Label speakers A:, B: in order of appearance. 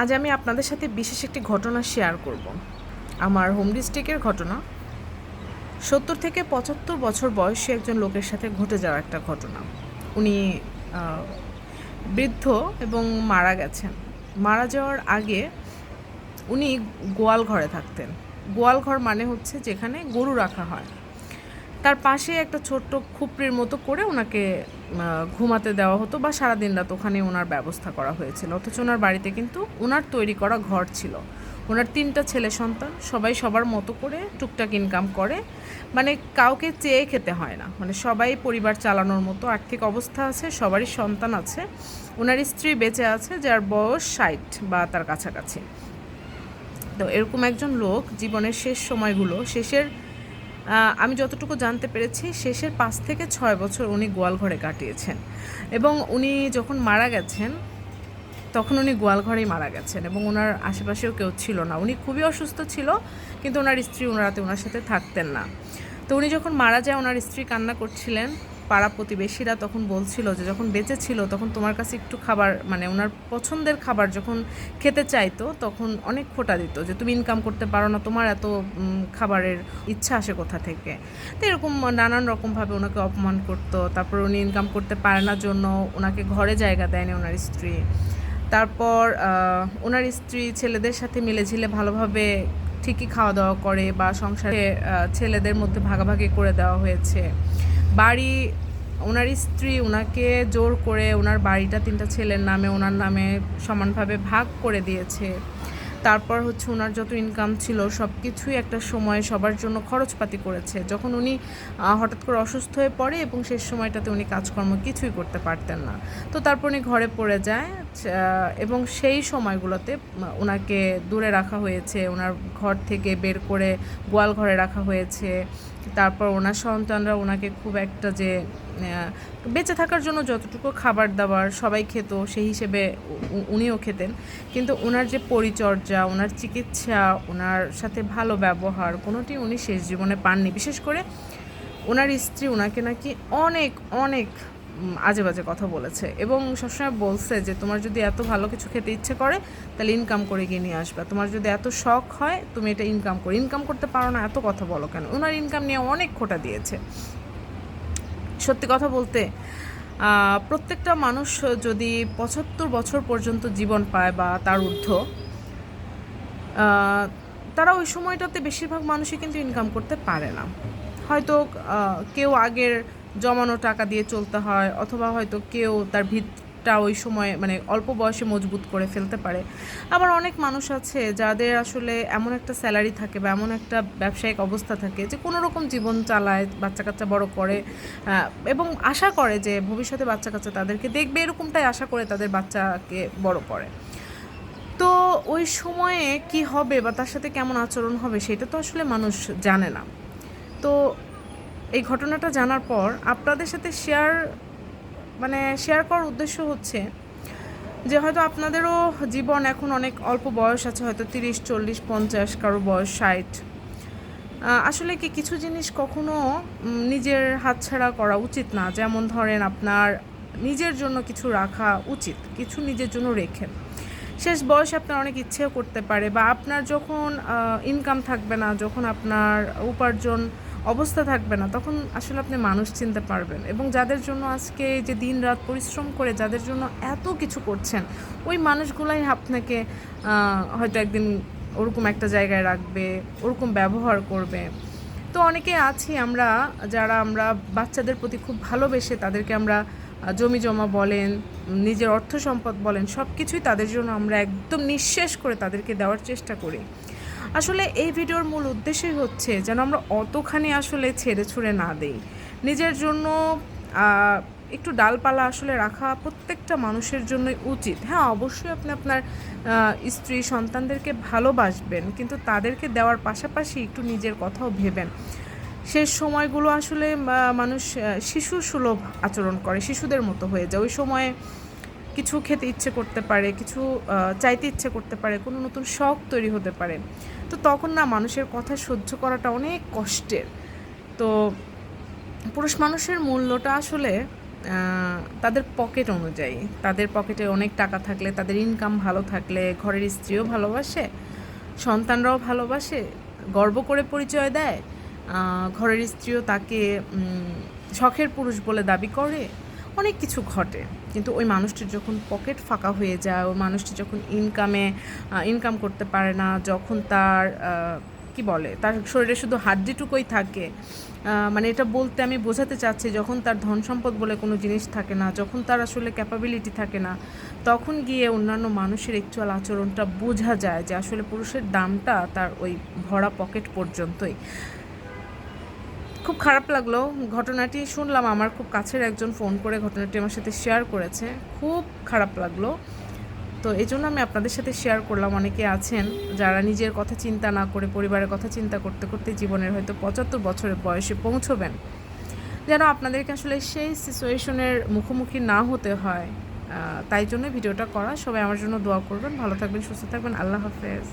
A: আজ আমি আপনাদের সাথে বিশেষ একটি ঘটনা শেয়ার করব। আমার হোম ডিস্ট্রিক্টের ঘটনা। সত্তর থেকে পঁচাত্তর বছর বয়সী একজন লোকের সাথে ঘটে যাওয়া একটা ঘটনা। উনি বৃদ্ধ এবং মারা গেছেন। মারা যাওয়ার আগে উনি গোয়াল ঘরে থাকতেন। গোয়াল ঘর মানে হচ্ছে যেখানে গরু রাখা হয়। তার পাশে একটা ছোট্ট খুপড়ির মতো করে ওনাকে ঘুমাতে দেওয়া হতো বা সারাদিন রাত ওখানে ওনার ব্যবস্থা করা হয়েছিল। অথচ ওনার বাড়িতে কিন্তু ওনার তৈরি করা ঘর ছিল। ওনার তিনটা ছেলে সন্তান, সবাই সবার মতো করে টুকটাক ইনকাম করে। মানে কাউকে চেয়ে খেতে হয় না। মানে সবাই পরিবার চালানোর মতো আর্থিক অবস্থা আছে, সবারই সন্তান আছে। ওনার স্ত্রী বেঁচে আছে, যার বয়স ষাট বা তার কাছাকাছি। তো এরকম একজন লোক জীবনের শেষ সময়গুলো, শেষের আমি যতটুকু জানতে পেরেছি, শেষের পাঁচ থেকে ছয় বছর উনি গোয়ালঘরে কাটিয়েছেন। এবং উনি যখন মারা গেছেন, তখন উনি গোয়ালঘরেই মারা গেছেন এবং ওনার আশেপাশেও কেউ ছিল না। উনি খুবই অসুস্থ ছিল, কিন্তু ওনার স্ত্রী ওনারাতে ওনার সাথে থাকতেন না। তো উনি যখন মারা যায় ওনার স্ত্রী কান্না করছিলেন। পাড়া প্রতিবেশীরা তখন বলছিল যে যখন বেঁচে ছিল তখন তোমার কাছে একটু খাবার মানে ওনার পছন্দের খাবার যখন খেতে চাইতো তখন অনেক খোটা দিত যে তুমি ইনকাম করতে পারো না, তোমার এত খাবারের ইচ্ছা আসে কোথা থেকে? তো এরকম নানান রকমভাবে ওনাকে অপমান করতো। তারপর উনি ইনকাম করতে পারে না জন্য ওনাকে ঘরে জায়গা দেয়নি ওনার স্ত্রী। তারপর ওনার স্ত্রী ছেলেদের সাথে মিলেঝিলে ভালোভাবে ঠিকই খাওয়া দাওয়া করে বা সংসারে ছেলেদের মধ্যে ভাগাভাগি করে দেওয়া হয়েছে। বাড়ি, ওনার স্ত্রী ওনাকে জোর করে ওনার বাড়িটা তিনটা ছেলের নামে, ওনার নামে সমানভাবে ভাগ করে দিয়েছে। তারপর হচ্ছে ওনার যত ইনকাম ছিল সব কিছুই একটা সময়ে সবার জন্য খরচপাতি করেছে। যখন উনি হঠাৎ করে অসুস্থ হয়ে পড়ে এবং শেষ সময়টাতে উনি কাজকর্ম কিছুই করতে পারতেন না। তো তারপর উনি ঘরে পড়ে যায় এবং সেই সময়গুলোতে ওনাকে দূরে রাখা হয়েছে, ওনার ঘর থেকে বের করে গোয়াল ঘরে রাখা হয়েছে। তারপর ওনার সন্তানরা ওনাকে খুব একটা যে বেঁচে থাকার জন্য যতটুকু খাবার দাবার সবাই খেত, সেই হিসেবে উনিও খেতেন। কিন্তু ওনার যে পরিচর্যা, ওনার চিকিৎসা, ওনার সাথে ভালো ব্যবহার, কোনোটি উনি শেষ জীবনে পাননি। বিশেষ করে ওনার স্ত্রী ওনাকে নাকি অনেক অনেক আজে বাজে কথা বলেছে। এবং সবসময় বলছে যে, তোমার যদি এত ভালো কিছু খেতে ইচ্ছে করে, তাহলে ইনকাম করে গিয়ে নিয়ে আসবে। তোমার যদি এত শখ হয়, তুমি এটা ইনকাম করো। ইনকাম করতে পারো না, এত কথা বলো কেন? ওনার ইনকাম নিয়ে অনেক খোটা দিয়েছে। সত্যি কথা বলতে প্রত্যেকটা মানুষ যদি পঁচাত্তর বছর পর্যন্ত জীবন পায় বা তার ঊর্ধ্ব তারা ওই সময়টাতে বেশিরভাগ মানুষই কিন্তু ইনকাম করতে পারে না। হয়তো কেউ আগের জমানো টাকা দিয়ে চলতে হয়, অথবা হয়তো কেউ তার ভিতটা ওই সময় মানে অল্প বয়সে মজবুত করে ফেলতে পারে। আবার অনেক মানুষ আছে যাদের আসলে এমন একটা স্যালারি থাকে বা এমন একটা ব্যবসায়িক অবস্থা থাকে যে কোনো রকম জীবন চালায় বাচ্চা কাচ্চা বড় করে এবং আশা করে যে ভবিষ্যতে বাচ্চা কাচ্চা তাদেরকে দেখবে, এরকমটাই আশা করে তাদের বাচ্চাকে বড় করে। তো ওই সময়ে কি হবে বা তার সাথে কেমন আচরণ হবে সেটা তো আসলে মানুষ জানে না। তো এই ঘটনাটা জানার পর আপনাদের সাথে শেয়ার মানে শেয়ার করার উদ্দেশ্য হচ্ছে যে হয়তো আপনাদেরও জীবন এখন অনেক অল্প বয়স আছে, হয়তো তিরিশ, চল্লিশ, পঞ্চাশ, কারও বয়স ষাট। আসলে কি কিছু জিনিস কখনো নিজের হাতছাড়া করা উচিত না। যেমন ধরেন আপনার নিজের জন্য কিছু রাখা উচিত, কিছু নিজের জন্য রেখেন শেষ বয়সে আপনার অনেক ইচ্ছেও করতে পারে বা আপনার যখন ইনকাম থাকবে না, যখন আপনার উপার্জন অবস্থা থাকবে না, তখন আসলে আপনি মানুষ চিনতে পারবেন। এবং যাদের জন্য আজকে যে দিন রাত পরিশ্রম করে যাদের জন্য এত কিছু করছেন, ওই মানুষগুলাই আপনাকে হয়তো একদিন ওরকম একটা জায়গায় রাখবে, ওরকম ব্যবহার করবে। তো অনেকে আছি আমরা, যারা আমরা বাচ্চাদের প্রতি খুব ভালোবেসে তাদেরকে আমরা জমি জমা বলেন, নিজের অর্থ সম্পদ বলেন সব কিছুই তাদের জন্য আমরা একদম নিঃশেষ করে তাদেরকে দেওয়ার চেষ্টা করি। আসলে এই ভিডিওর মূল উদ্দেশ্যই হচ্ছে যেন আমরা অতখানি আসলে ছেড়ে ছুড়ে না দেই। নিজের জন্য একটু ডালপালা আসলে রাখা প্রত্যেকটা মানুষের জন্যই উচিত। হ্যাঁ অবশ্যই আপনি আপনার স্ত্রী সন্তানদেরকে ভালোবাসবেন, কিন্তু তাদেরকে দেওয়ার পাশাপাশি একটু নিজের কথাও ভেবেন। শেষ সময়গুলো আসলে মানুষ শিশু সুলভ আচরণ করে, শিশুদের মতো হয়ে যায়। ওই সময়ে কিছু খেতে ইচ্ছে করতে পারে, কিছু চাইতে ইচ্ছে করতে পারে, কোনো নতুন শখ তৈরি হতে পারে। তো তখন না মানুষের কথা সহ্য করাটা অনেক কষ্টের। তো পুরুষ মানুষের মূল্যটা আসলে তাদের পকেট অনুযায়ী। তাদের পকেটে অনেক টাকা থাকলে, তাদের ইনকাম ভালো থাকলে, ঘরের স্ত্রীও ভালোবাসে, সন্তানরাও ভালোবাসে, গর্ব করে পরিচয় দেয় ঘরের স্ত্রীও তাকে শখের পুরুষ বলে দাবি করে। অনেক কিছু ঘটে। কিন্তু ওই মানুষটির যখন পকেট ফাঁকা হয়ে যায়, ওই মানুষটি যখন ইনকামে ইনকাম করতে পারে না, যখন তার কি বলে, তার শরীরে শুধু হাড্ডিটুকুই থাকে মানে এটা বলতে আমি বোঝাতে চাচ্ছি, যখন তার ধন সম্পদ বলে কোনো জিনিস থাকে না, যখন তার আসলে ক্যাপাবিলিটি থাকে না, তখন গিয়ে অন্যান্য মানুষের একচুয়াল আচরণটা বোঝা যায় যে আসলে পুরুষের দামটা তার ওই ভরা পকেট পর্যন্তই। খুব খারাপ লাগল। ঘটনাটি শুনলাম, আমার খুব কাছের একজন ফোন করে ঘটনাটি আমার সাথে শেয়ার করেছে। খুব খারাপ লাগল। তো এই জন্য আমি আপনাদের সাথে শেয়ার করলাম। অনেকে আছেন যারা নিজের কথা চিন্তা না করে, পরিবারের কথা চিন্তা করতে করতে জীবনের হয়তো পঁচাত্তর বছরের বয়সে পৌঁছবেন। যেন আপনাদেরকে আসলে সেই সিচুয়েশনের মুখোমুখি না হতে হয়। তাই জন্য ভিডিওটা করা। সবাই আমার জন্য দোয়া করবেন। ভালো থাকবেন, সুস্থ থাকবেন। আল্লাহ হাফেজ।